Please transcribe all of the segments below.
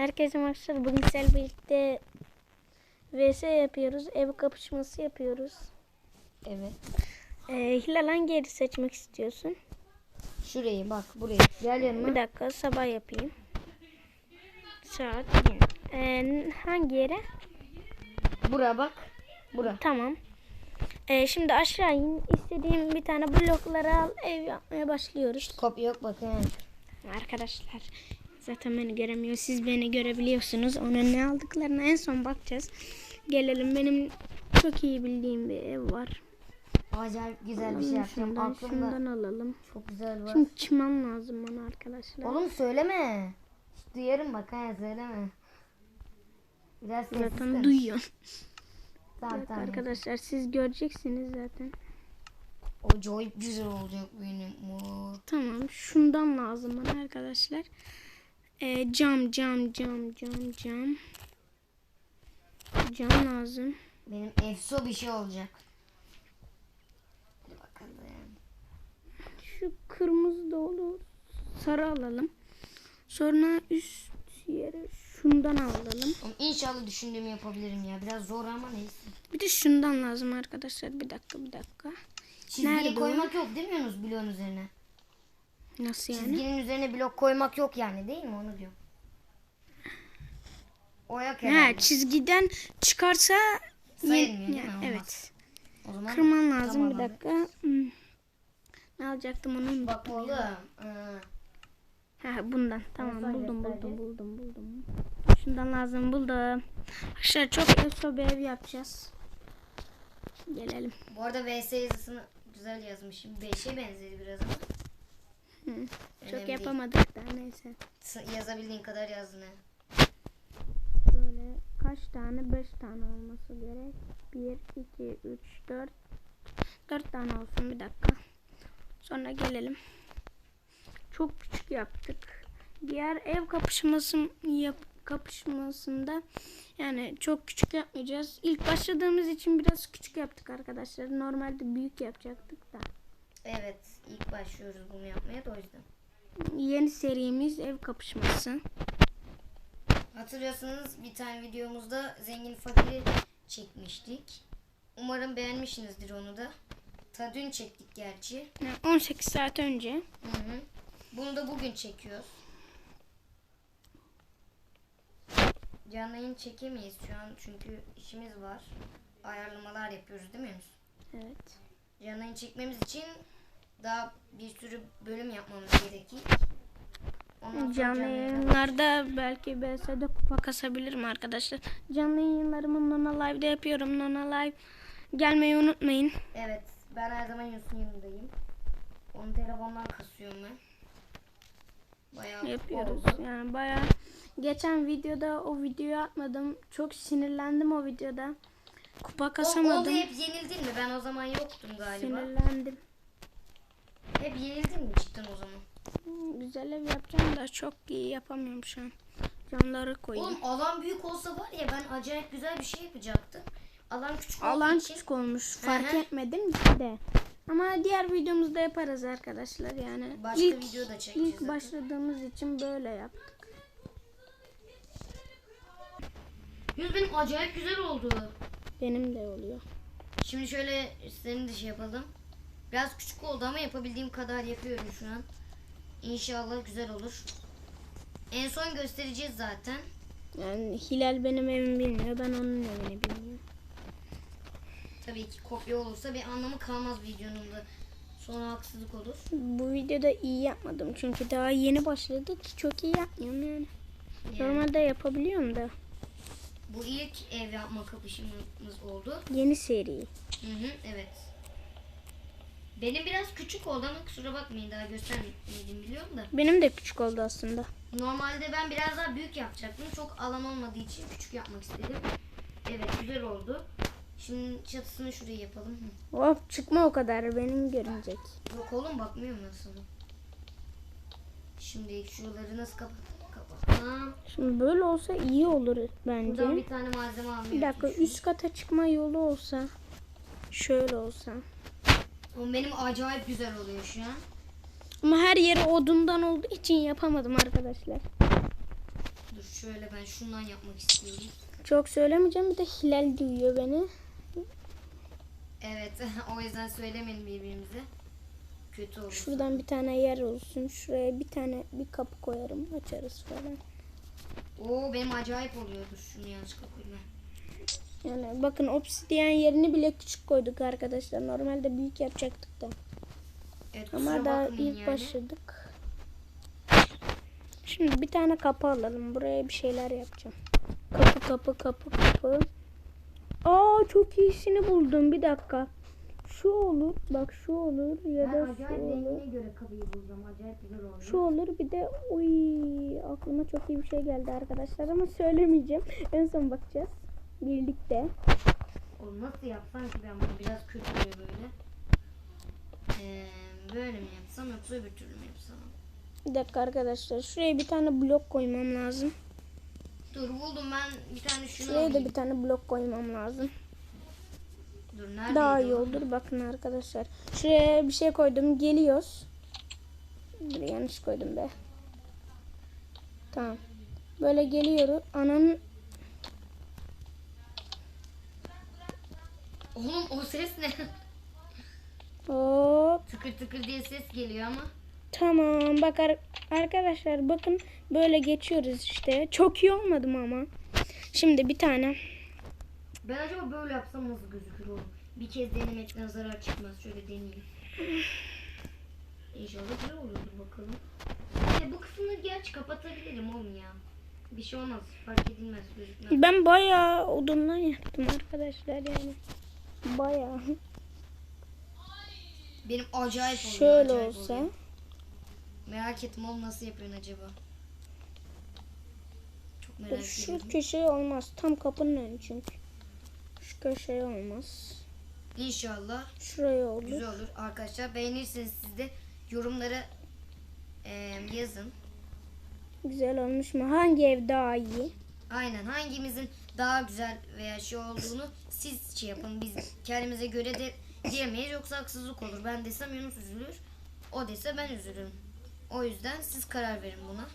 Herkese merhaba. Bugün sizlerle birlikte VS yapıyoruz. Ev kapışması yapıyoruz. Evet. Ee, Hilal hangi yeri seçmek istiyorsun? Şurayı bak burayı. Gel yanıma. Bir dakika sabah yapayım. Saat. Ee, hangi yere? Bura bak. Bura. Tamam. Ee, şimdi aşağı in. İstediğim bir tane blokları al. Ev yapmaya başlıyoruz. Kopya yok bak he. Arkadaşlar zaten beni göremiyor. Siz beni görebiliyorsunuz. Onun ne aldıklarına en son bakacağız. Gelelim. Benim çok iyi bildiğim bir ev var. Acayip güzel bir şey yapacağım. Şundan, Aklımda şundan alalım. çok güzel var. Şimdi çimen lazım bana arkadaşlar. Oğlum söyleme. Duyarım bak he söyleme. Biraz zaten konuş. duyuyor. Tamam tamam. arkadaşlar siz göreceksiniz zaten. Acayip güzel olacak benim. Tamam şundan lazım bana arkadaşlar. Ee, cam cam cam cam cam. Cam lazım. Benim efso bir şey olacak. Bakalım. Şu kırmızı da olur. Sarı alalım. Sonra üst yere şundan alalım. İnşallah düşündüğümü yapabilirim ya. Biraz zor ama neyse. Bir de şundan lazım arkadaşlar. Bir dakika bir dakika. Çizgiyi Nerede koymak yok değil mi Yunus bloğun üzerine? Nasıl yani? Çizginin üzerine blok koymak yok yani değil mi onu diyorum. O yok Ha, herhalde. çizgiden çıkarsa Sayılmıyor değil mi? Olmaz. evet. O zaman Kırman lazım tamam bir dakika. Hmm. Ne alacaktım onu unuttum. Bak oğlum. ıı, Ha bundan. Tamam Olsaydı buldum buldum buldum buldum. Şundan lazım buldum. Arkadaşlar çok efso bir ev yapacağız. Gelelim. Bu arada VS yazısını güzel yazmışım. 5'e benzedi biraz ama. Hı. Önemli Çok değil. yapamadık da neyse. Yazabildiğin kadar yazdın ha. Böyle kaç tane? 5 tane olması gerek. 1, 2, 3, 4. 4 tane olsun bir dakika. Sonra gelelim. Çok küçük yaptık. Diğer ev kapışması yap, kapışmasında yani çok küçük yapmayacağız. İlk başladığımız için biraz küçük yaptık arkadaşlar. Normalde büyük yapacaktık da. Evet ilk başlıyoruz bunu yapmaya da o yüzden. Yeni serimiz ev kapışması. Hatırlıyorsanız bir tane videomuzda zengin fakiri çekmiştik. Umarım beğenmişsinizdir onu da. Ta dün çektik gerçi. Yani 18 saat önce. Hı hı. Bunu da bugün çekiyoruz. Canlı yayın çekemeyiz şu an çünkü işimiz var. Ayarlamalar yapıyoruz değil mi? Evet. Yayın çekmemiz için daha bir sürü bölüm yapmamız gerekir. Ondan Canlı yayın- yayınlarda belki BS'de kupa kasabilirim arkadaşlar. Canlı yayınlarımı Nona Live'de yapıyorum. Nona Live gelmeyi unutmayın. Evet ben her zaman Yunus'un yanındayım. Onun telefondan kasıyorum ben. Bayağı Yapıyoruz. oldu. Yani bayağı geçen videoda o videoyu atmadım. Çok sinirlendim o videoda. Kupa O, oldu kasamadım. hep yenildin mi? Ben o zaman yoktum galiba. Sinirlendim. Hep yenildin mi cidden o zaman? Güzel ev yapacağım da çok iyi yapamıyorum şu an. Camları koyayım. Oğlum alan büyük olsa var ya ben acayip güzel bir şey yapacaktım. Alan küçük Alan için küçük olmuş. Fark hı. etmedim de. Ama diğer videomuzda yaparız arkadaşlar yani. Başka ilk, video da çekeceğiz ilk zaten. başladığımız için böyle yaptık. Yüz benim acayip güzel oldu. Benim de oluyor. Şimdi şöyle senin de şey yapalım. Biraz küçük oldu ama yapabildiğim kadar yapıyorum şu an. İnşallah güzel olur. En son göstereceğiz zaten. Yani Hilal benim evimi bilmiyor. Ben onun evini bilmiyorum. Tabii ki kopya olursa bir anlamı kalmaz videonun da. Sonra haksızlık olur. Bu videoda iyi yapmadım. Çünkü daha yeni başladık. Çok iyi yapmıyorum yani. Yani Normalde yapabiliyorum da. Bu ilk ev yapma kapışımız oldu. Yeni seri. Hı hı, evet. Benim biraz küçük oldu ama kusura bakmayın daha göstermedim biliyorum da. Benim de küçük oldu aslında. Normalde ben biraz daha büyük yapacaktım. Çok alan olmadığı için küçük yapmak istedim. Evet güzel oldu. Şimdi çatısını şuraya yapalım. Hop çıkma o kadar. Benim görünecek. Yok oğlum bakmıyor nasıl? Şimdi şuraları nasıl kapat kapatalım? Şimdi böyle olsa iyi olur Buradan bence. bir tane malzeme almıyoruz. Bir dakika üst kata çıkma yolu olsa. Şöyle olsa. Oğlum benim acayip güzel oluyor şu an. Ama her yeri odundan olduğu için yapamadım arkadaşlar. Dur şöyle ben şundan yapmak istiyorum. Çok söylemeyeceğim bir de Hilal duyuyor beni. Evet o yüzden söylemeyin birbirimize. Kötü olur. Şuradan bir tane yer olsun. Şuraya bir tane bir kapı koyarım. Açarız falan. Oo benim acayip oluyordur. Şunu yanlışlıkla ben. Yani bakın obsidiyen yerini bile küçük koyduk arkadaşlar. Normalde büyük yapacaktık da. Evet Ama daha ilk yani. başladık. Şimdi bir tane kapı alalım. Buraya bir şeyler yapacağım. Kapı kapı kapı kapı. Aa çok iyisini buldum. Bir dakika. Şu olur. Bak şu olur ya Ben da şu olur. göre kapıyı bulacağım. Acayip güzel oldu. Şu olur bir de uy aklıma çok iyi bir şey geldi arkadaşlar ama söylemeyeceğim. En son bakacağız. Birlikte. Oğlum nasıl yapsam ki ben bunu biraz kötü böyle. Ee, böyle mi yapsam yoksa öbür türlü mü yapsam? Bir dakika arkadaşlar. Şuraya bir tane blok koymam lazım. Dur buldum ben bir tane şunu Şuraya da bir tane blok koymam lazım. Dur? Daha iyi olur. Bakın arkadaşlar. Şuraya bir şey koydum. Geliyoruz. Dur yanlış koydum be. Tamam. Böyle geliyoruz. Ananın Oğlum o ses ne? hop. tıkır tıkır diye ses geliyor ama. Tamam. Bak ar- arkadaşlar bakın böyle geçiyoruz işte. Çok iyi olmadı mı ama? Şimdi bir tane. Ben acaba böyle yapsam nasıl gözükür oğlum? Bir kez denemekten zarar çıkmaz. Şöyle deneyeyim. İnşallah güzel oluyordur bakalım. E, bu kısımları gerçi kapatabilirim oğlum ya. Bir şey olmaz. Fark edilmez gözükmez. Ben bayağı odundan yaptım arkadaşlar yani. Bayağı. Benim acayip oluyor. Şöyle acayip olsa. oluyor. Merak ettim oğlum nasıl yapıyorsun acaba? Çok Dur, merak Şu ediyorum. köşe olmaz. Tam kapının önü çünkü. Şu köşe olmaz. İnşallah Şuraya olur. güzel olur. Arkadaşlar beğenirseniz siz de yorumlara eee, yazın. Güzel olmuş mu? Hangi ev daha iyi? Aynen hangimizin daha güzel veya şey olduğunu siz şey yapın. Biz kendimize göre de diyemeyiz yoksa haksızlık olur. Ben desem Yunus üzülür. O dese ben üzülürüm. O yüzden siz karar verin buna.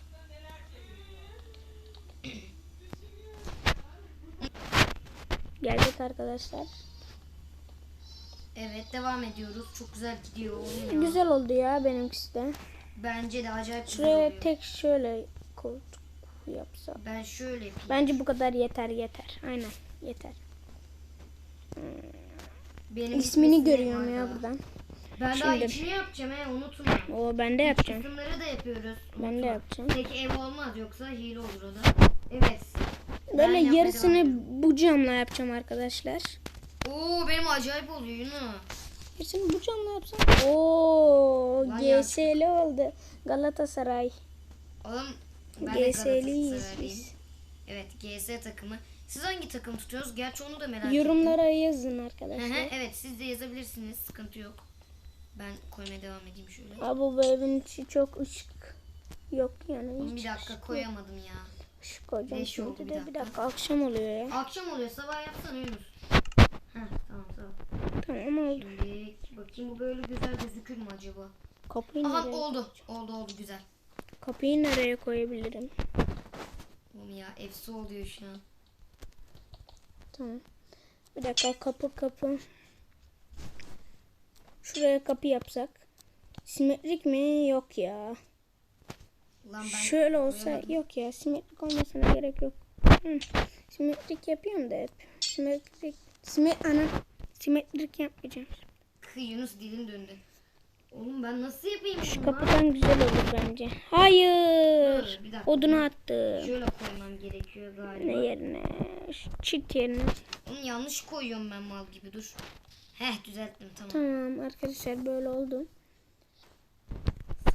Gelecek arkadaşlar. Evet devam ediyoruz. Çok güzel gidiyor ya. Güzel oldu ya benimkisi de. Bence de acayip güzel Şuraya oluyor. tek şöyle koltuk yapsak. Ben şöyle yapayım. Bence bu kadar yeter yeter. Aynen yeter. Benim İsmini görüyorum ya daha. buradan. Ben daha Şimdi- içini yapacağım he unutma. O ben de yapacağım. Kısımları da yapıyoruz. Ben de unutma. yapacağım. Tek ev olmaz yoksa hile olur o da. Evet. Ben Böyle yapmaya yarısını ediyorum. bu camla yapacağım arkadaşlar. Oo benim acayip oluyor Yunus. Yarısını bu camla yapsam. Oo Lan GS'li oldu. Galatasaray. Oğlum ben GS'liyiz biz. Evet GS takımı. Siz hangi takım tutuyoruz? Gerçi onu da merak ettim. Yorumlara yazın Hı hı, arkadaşlar. evet siz de yazabilirsiniz. Sıkıntı yok. Ben koymaya devam edeyim şöyle. Abi bu evin içi çok ışık yok yani. Hiç bir dakika koyamadım ya. Işık koyacağım Beş oldu, şimdi bir de bir dakika. dakika akşam oluyor ya. Akşam oluyor sabah yapsana Yunus. Heh tamam tamam. Tamam oldu. Şimdi bakayım bu böyle güzel gözükür mü acaba? Kapıyı Aha nereye, oldu. Oldu oldu güzel. kapıyı nereye koyabilirim? Oğlum ya efsi oluyor şu an. Tamam. Bir dakika kapı kapı. Şuraya kapı yapsak. Simetrik mi? Yok ya. Lan ben Şöyle olsa koyamadım. yok ya. Simetrik olmasına gerek yok. Hı. Simetrik yapıyorum da hep. Simetrik. Simet ana. Simetrik yapmayacağım. Yunus dilim döndü. Oğlum ben nasıl yapayım Şu bunu? kapıdan güzel olur bence. Hayır. Dur. Odunu attı. Şöyle koymam gerekiyor Ne galiba. yerine? Şu çit yerine. Oğlum yanlış koyuyorum ben mal gibi dur. Heh düzelttim tamam. Tamam arkadaşlar böyle oldu.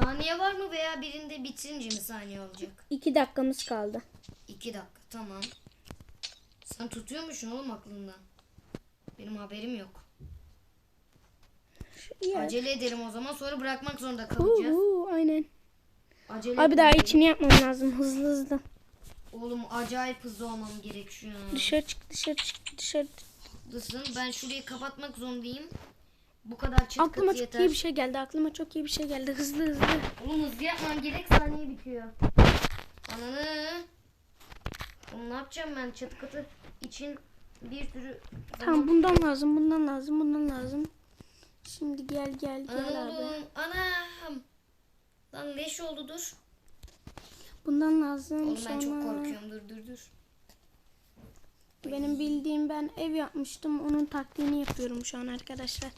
Saniye var mı veya birinde bitirince mi saniye olacak? İki dakikamız kaldı. İki dakika tamam. Sen tutuyormuşsun oğlum aklında. Benim haberim yok. Yer. Acele edelim o zaman sonra bırakmak zorunda kalacağız. huu, aynen. Acele Abi daha etmem içini yapmam lazım hızlı hızlı. Oğlum acayip hızlı olmam gerek şu an. Dışarı çık dışarı çık dışarı. Dısın ben şurayı kapatmak zorundayım. Bu kadar çıt Aklıma çok yeter. iyi bir şey geldi. Aklıma çok iyi bir şey geldi. Hızlı hızlı. Oğlum hızlı yapmam gerek saniye bitiyor. Ananı. yapacağım ben çatı katı için bir sürü Tamam bundan lazım, bundan lazım, bundan lazım. Şimdi gel gel Anam gel abi. oğlum anam. Lan leş oldu dur. Bundan lazım. Oğlum ben çok sonra korkuyorum dur dur dur. Benim bildiğim ben ev yapmıştım. Onun taktiğini yapıyorum şu an arkadaşlar.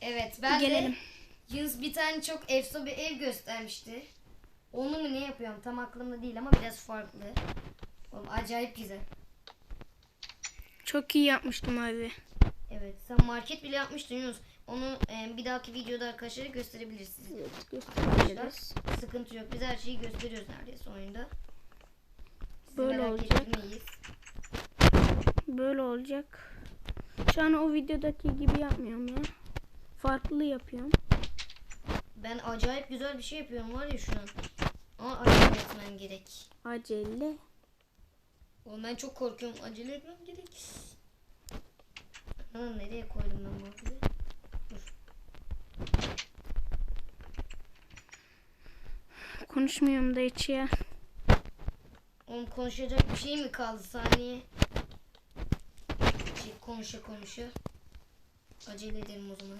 Evet ben Gelelim. de Yunus bir tane çok efso bir ev göstermişti. Onu mu ne yapıyorum tam aklımda değil ama biraz farklı. Oğlum acayip güzel. Çok iyi yapmıştım abi. Evet sen market bile yapmıştın Yunus. Onu e, bir dahaki videoda arkadaşlara gösterebilirsiniz. Evet göstereceğiz. Sıkıntı yok. Biz her şeyi gösteriyoruz neredeyse oyunda. Sizi Böyle olacak. ettirmeyiz. Böyle olacak. Şu an o videodaki gibi yapmıyorum ya. Farklı yapıyorum. Ben acayip güzel bir şey yapıyorum var ya şu an. Ama acele etmem gerek. Acele. Oğlum ben çok korkuyorum. Acele etmem gerek. Ha, nereye koydum ben bu? Dur. Konuşmuyorum da hiç ya. Oğlum konuşacak bir şey mi kaldı saniye? Şey, konuşa konuşa. Acele edelim o zaman.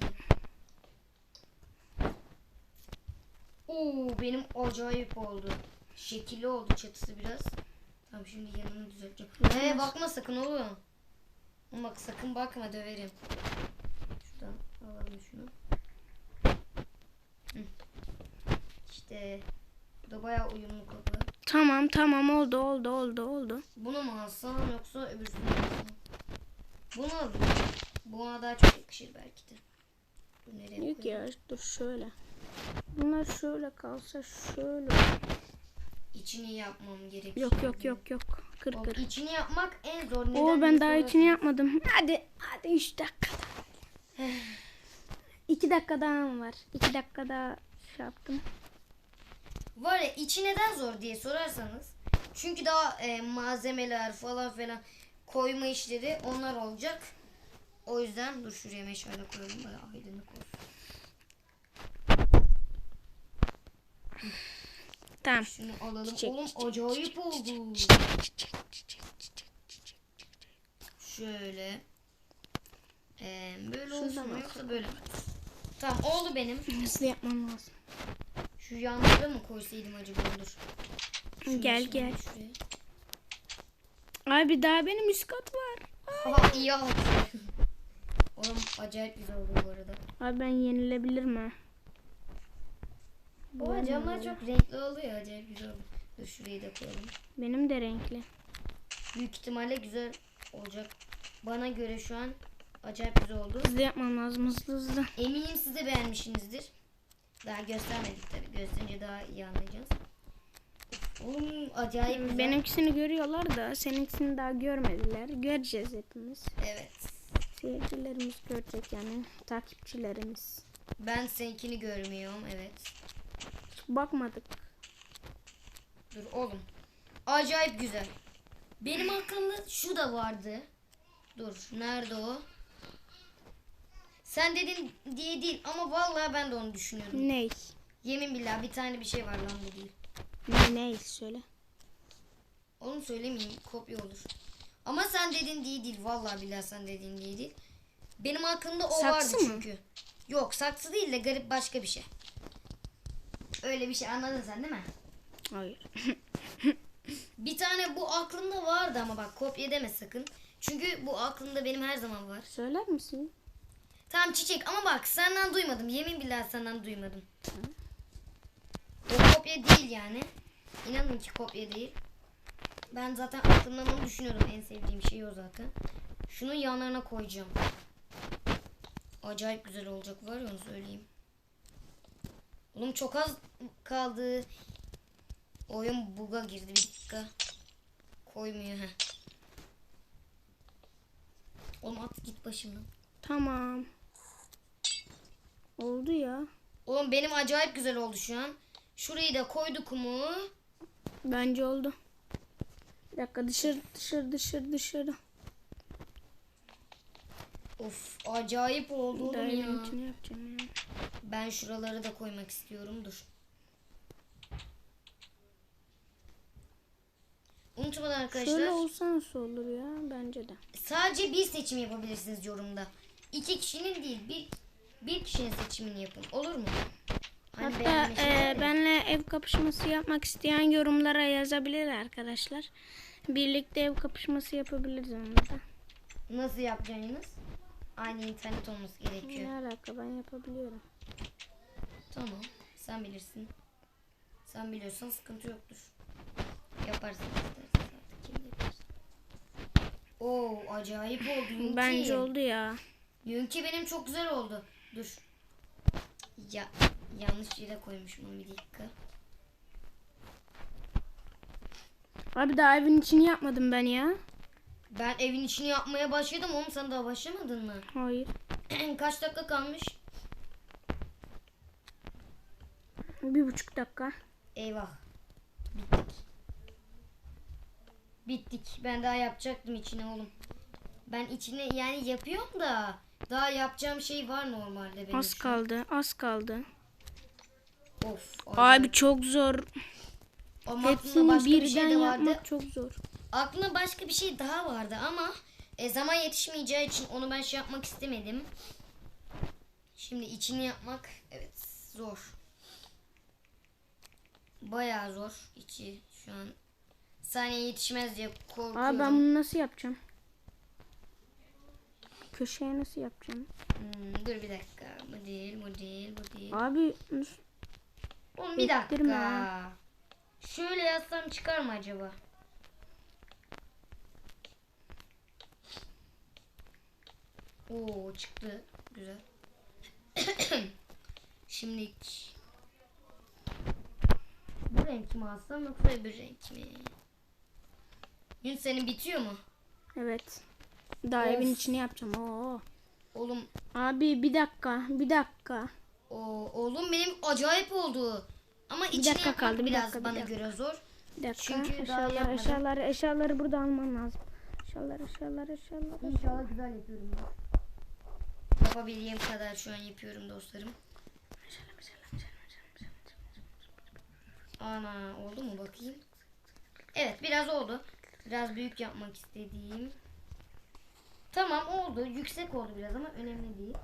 Oo benim acayip oldu. Şekilli oldu çatısı biraz. Tamam şimdi yanını düzelteceğim. He bakma sakın oğlum. Bak sakın bakma döverim. Şuradan alalım şunu. Hı. İşte bu da bayağı uyumlu kapı. Tamam tamam oldu oldu oldu oldu. Bunu mu alsam yoksa öbürsünü mü alsam? Bunu alayım. Bu ona daha çok yakışır belki de. Bu nereye Yok ya dur şöyle. Bunlar şöyle kalsa şöyle. İçini yapmam gerekiyor. Yok yok yok yok. Kır Bak, kır. içini yapmak en zor. Neden Oo ben daha içini yapmadım. Hadi hadi 3 dakika daha. 2 dakika daha mı var? 2 dakika daha şey yaptım. Var ya içi neden zor diye sorarsanız. Çünkü daha e, malzemeler falan filan koyma işleri onlar olacak. O yüzden dur şuraya meşale koyalım. Bayağı aydınlık olsun. Tamam. Şunu alalım. Çiçek, Oğlum çiçek, acayip oldu. Şöyle. Ee, böyle Şuradan olsun mu yoksa böyle mi? Tamam oldu benim. Hızlı yapmam lazım. Şu yanlara mı koysaydım acaba dur. Şunu Gel, gel. şuraya. Abi daha benim üst kat var. Aha iyi oldu. Oğlum acayip güzel oldu bu arada. Abi ben yenilebilirim ha. Bu camlar çok renkli oluyor acayip güzel oldu. Dur şurayı da koyalım. Benim de renkli. Büyük ihtimalle güzel olacak. Bana göre şu an acayip güzel oldu. Hızlı yapmam lazım hızlı hızlı. Eminim siz de beğenmişsinizdir. Daha göstermedik tabii. Gösterince daha iyi anlayacağız. Oğlum acayip güzel. Benimkisini görüyorlar da seninkisini daha görmediler. Göreceğiz hepimiz. Evet. Seyircilerimiz görecek yani. Takipçilerimiz. Ben seninkini görmüyorum. Evet. Bakmadık. Dur oğlum. Acayip güzel. Benim aklımda şu da vardı. Dur. Nerede o? Sen dedin diye değil ama vallahi ben de onu düşünüyordum. Ney? Yemin billah bir tane bir şey var lan bu değil. Ne, ney söyle. Onu söylemeyeyim kopya olur. Ama sen dedin diye değil. Vallahi billahi sen dediğin diye değil. Benim aklımda o Saksı vardı mı? çünkü. Yok saksı değil de garip başka bir şey. Öyle bir şey anladın sen değil mi? Hayır. Bir tane bu aklımda vardı ama bak kopya deme sakın. Çünkü bu aklımda benim her zaman var. Söyler misin? Tamam çiçek ama bak senden duymadım. Yemin billahi senden duymadım. O kopya değil yani. İnanın ki kopya değil. Ben zaten aklımdan onu düşünüyordum. En sevdiğim şey o zaten. Şunu yanlarına koyacağım. Acayip güzel olacak var ya onu söyleyeyim. Oğlum çok az kaldı. Oyun buga girdi bir dakika. Koymuyor he. Oğlum at git başımdan. Tamam. Oldu ya. Oğlum benim acayip güzel oldu şu an. Şurayı da koyduk mu? Bence oldu. Bir dakika dışarı dışarı dışarı dışarı. Of acayip oldu oğlum ya. Yapacağım. Ben şuraları da koymak istiyorum dur. Unutmadan arkadaşlar Şöyle olsa nasıl olur ya? Bence de. sadece bir seçim yapabilirsiniz yorumda. İki kişinin değil bir bir kişinin seçimini yapın. Olur mu? Hani Hatta e, benle ev kapışması yapmak isteyen yorumlara yazabilir arkadaşlar. Birlikte ev kapışması yapabiliriz onunla. Nasıl yapacaksınız? Aynı internet olması gerekiyor. Ne alaka ben yapabiliyorum. Tamam. Sen bilirsin. Sen biliyorsan sıkıntı yoktur. Yaparsın istersen artık kim bilir. Oo acayip oldu Yunki. Bence oldu ya. Yunki benim çok güzel oldu. Dur. Ya yanlış yere koymuşum onu bir dakika. Abi daha evin içini yapmadım ben ya. Ben evin içini yapmaya başladım oğlum sen daha başlamadın mı? Hayır. Kaç dakika kalmış? Bir buçuk dakika. Eyvah. Bittik. Bittik. Ben daha yapacaktım içine oğlum. Ben içine yani yapıyorum da daha yapacağım şey var normalde benim. Az şu kaldı. Az kaldı. Of. Abi çok zor. Aklımda Hepsini bir birden şey yapmak çok zor. Aklımda başka bir şey daha vardı ama e, zaman yetişmeyeceği için onu ben şey yapmak istemedim. Şimdi içini yapmak evet zor. Bayağı zor içi şu an. Saniye yetişmez diye korkuyorum. Abi ben bunu nasıl yapacağım? Köşeye nasıl yapacağım? Hmm, dur bir dakika. Bu değil, bu değil, bu değil. Abi Oğlum bir dakika. Şöyle yazsam çıkar mı acaba? Oo çıktı. Güzel. Şimdi bu renk mi alsam yoksa öbür renk mi? Yunus senin bitiyor mu? evet. Daha Of. evin içini yapacağım. Oo. Oğlum Abi bir dakika, bir dakika. o oğlum benim acayip oldu. Ama içini dakika kaldı, bir biraz dakika, bir bana dakika. göre zor. Bir dakika. Çünkü daha eşyalar, yapmadım. eşyaları, eşyaları burada alman lazım. Eşyalar, eşyalar, eşyalar. İnşallah güzel yapıyorum ben. Yapabildiğim kadar şu an yapıyorum dostlarım. Ana oldu mu bakayım. Evet biraz oldu. Biraz büyük yapmak istediğim. Tamam oldu. Yüksek oldu biraz ama önemli değil.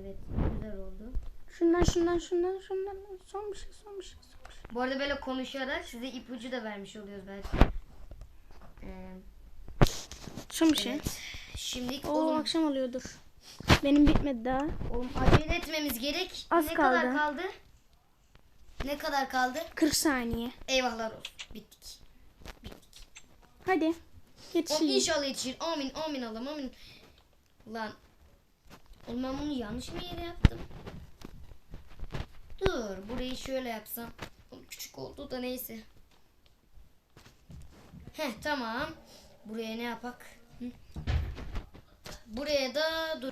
Evet güzel oldu. Şundan, şundan, şundan, şundan. Son bir şey, son bir şey, son bir şey. Bu arada böyle konuşarak size ipucu da vermiş oluyoruz belki. Ee, Son bir şey. evet. Şimdi Oo oğlum, akşam oluyordur. Benim bitmedi daha. oğlum acele etmemiz gerek. Az ne kadar kaldı. kaldı? Ne kadar kaldı? 40 saniye. Eyvahlar olsun. Bittik. Hadi. Oğlum Yetişeyim. inşallah yetişir. Amin amin Allah'ım amin. Lan. Oğlum ben bunu yanlış mı yere yaptım? Dur burayı şöyle yapsam. Küçük oldu da neyse. Heh tamam. Buraya ne yapak? Hı? Buraya da dur.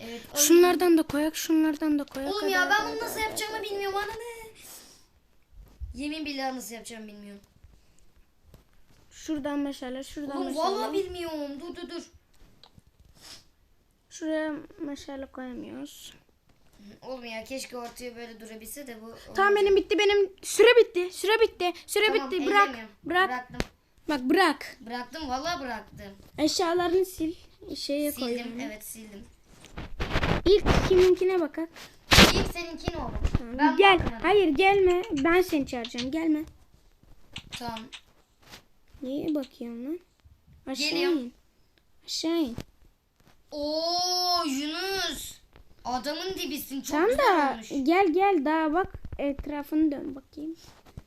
Evet. Şunlardan da koyak, şunlardan da koyak. Oğlum ya ben bunu nasıl yapacağımı bilmiyorum ana ne? Yemin billahi nasıl yapacağımı bilmiyorum. Şuradan mesela, şuradan Oğlum mesela. vallahi bilmiyorum. Dur dur dur. Şuraya meşale koyamıyoruz. Oğlum ya keşke ortaya böyle durabilse de bu. Tamam benim bitti benim süre bitti süre bitti süre Tamam, bitti bırak bırak Bıraktım. Bak bırak Bıraktım vallahi bıraktım. eşyalarını sil şeye koy Sildim evet sildim. İlk kiminkine bakak İlk seninkin oldu. Tamam, Ben gel bakmadım. hayır gelme ben seni çağıracağım gelme Tamam. niye bakıyorsun lan aşağı Geliyorum. in aşağı in Oo Yunus. Adamın dibisin çok tamam güzel da olmuş. gel gel daha bak etrafını dön bakayım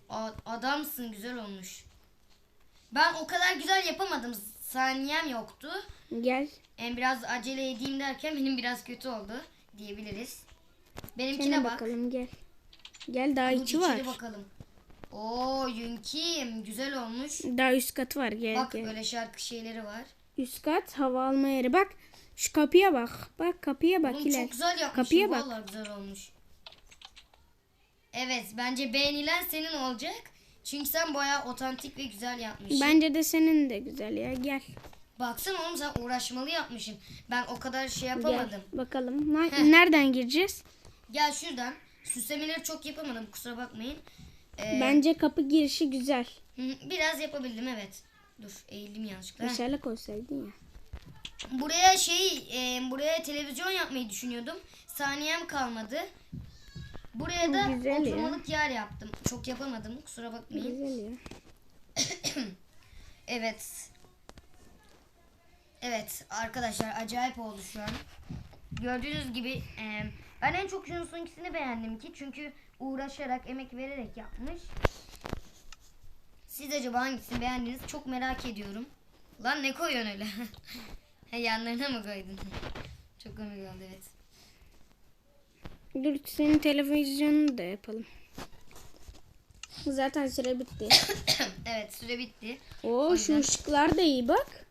A- adamsın güzel olmuş. Ben o kadar güzel yapamadım. Saniyem yoktu. gel En biraz acele edeyim derken benim biraz kötü oldu diyebiliriz. Benimkine Şuna bak. bakalım gel gel daha Dur, içi var bakalım. Oo Yunkim güzel olmuş. daha üst katı var gel Bak gel böyle şarkı şeyleri var. üst kat hava alma yeri bak şu kapıya bak bak kapıya bak Oğlum iler çok güzel yapmışsın. kapıya bak Vallahi güzel olmuş. Evet bence beğenilen senin olacak. Çünkü sen bayağı otantik ve güzel yapmışsın. Bence de senin de güzel ya. Gel. Baksana oğlum sen uğraşmalı yapmışsın. Ben o kadar şey Gel. yapamadım. Bakalım. Na- Nereden gireceğiz? Gel şuradan. Süslemeleri çok yapamadım kusura bakmayın. Ee, Bence kapı girişi güzel. Biraz yapabildim evet. Dur eğildim yanlışlıkla. Heh. Meşale koysaydın ya. Buraya şey, e, buraya televizyon yapmayı düşünüyordum. Saniyem kalmadı. Buraya da Güzel ya. oturmalık yer yaptım. Çok yapamadım kusura bakmayın. Güzel ya. Evet. Evet arkadaşlar acayip oldu şu an. Gördüğünüz gibi e, ben en çok Yunus'unkisini beğendim ki çünkü uğraşarak emek vererek yapmış. Siz acaba hangisini beğendiniz çok merak ediyorum. Lan ne koyuyorsun öyle? Yanlarına mı koydun? çok komik oldu evet. Dur senin televizyonunu da yapalım. Zaten süre bitti. evet süre bitti. Oo şu yüzden- ışıklar da iyi bak.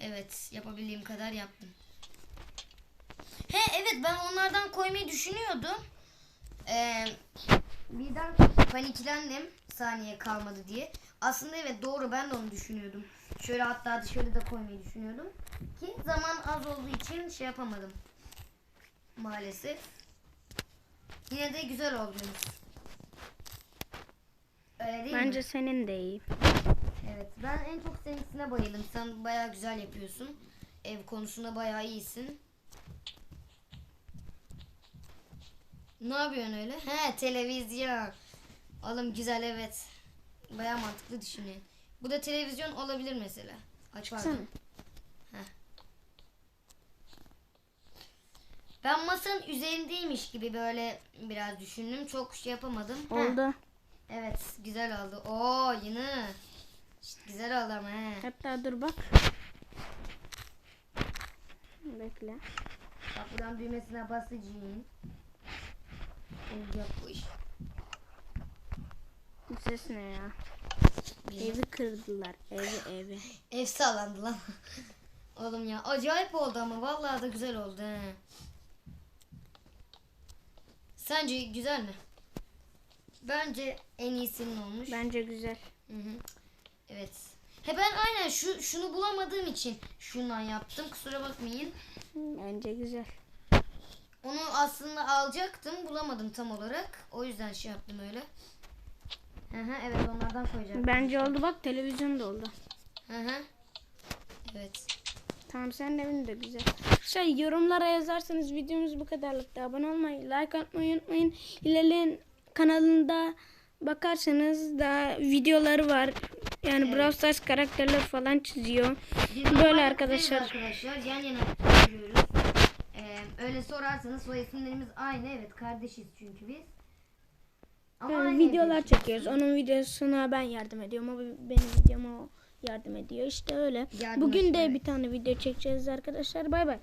Evet yapabildiğim kadar yaptım. He evet ben onlardan koymayı düşünüyordum. Ee, birden paniklendim saniye kalmadı diye. Aslında evet doğru ben de onu düşünüyordum. Şöyle hatta dışarıda koymayı düşünüyordum. Ki zaman az olduğu için şey yapamadım. Maalesef. Yine de güzel oldu. Öyle değil mi? Bence senin de iyi. Evet ben en çok seninkisine bayıldım. Sen bayağı güzel yapıyorsun. Ev konusunda bayağı iyisin. Ne yapıyorsun öyle? He televizyon. Oğlum güzel evet. Bayağı mantıklı düşünüyorsun. Bu da televizyon olabilir mesela. Aç Sana. pardon. Heh. Ben masanın üzerindeymiş gibi böyle biraz düşündüm. Çok şey yapamadım. Heh. Oldu. Evet güzel oldu. Oo yine. İşte güzel oldu ama he. Hatta dur bak. Bekle. Bak buradan düğmesine basacağım. Olacak bu iş. Bu ses ne ya? Evi kırdılar. Evi evi. Ev sağlandı lan. Oğlum ya acayip oldu ama vallahi da güzel oldu he. Sence güzel mi? Bence en iyisinin olmuş. Bence güzel. Hı hı. Evet. He ben aynen şu şunu bulamadığım için şundan yaptım. Kusura bakmayın. Bence güzel. Onu aslında alacaktım. Bulamadım tam olarak. O yüzden şey yaptım öyle. Hı hı evet onlardan koyacağım. Bence oldu bak televizyon da oldu. Hı hı. Evet. Tamam senin evin de güzel. Şey yorumlara yazarsanız videomuz bu kadarlıktı. Abone olmayı, like atmayı unutmayın. İlerleyen kanalında bakarsanız da videoları var. Yani Evet. Brawl Stars karakterler falan çiziyor. Biz Böyle arkadaşlar. arkadaşlar yan yana duruyoruz. Ee, öyle sorarsanız soy isimlerimiz aynı. Evet kardeşiz çünkü biz. Ama Yani videolar çekiyoruz. Onun videosuna ben yardım ediyorum. O benim videoma o yardım ediyor. İşte öyle. Yardım Bugün de bir tane video çekeceğiz arkadaşlar. Bay bay.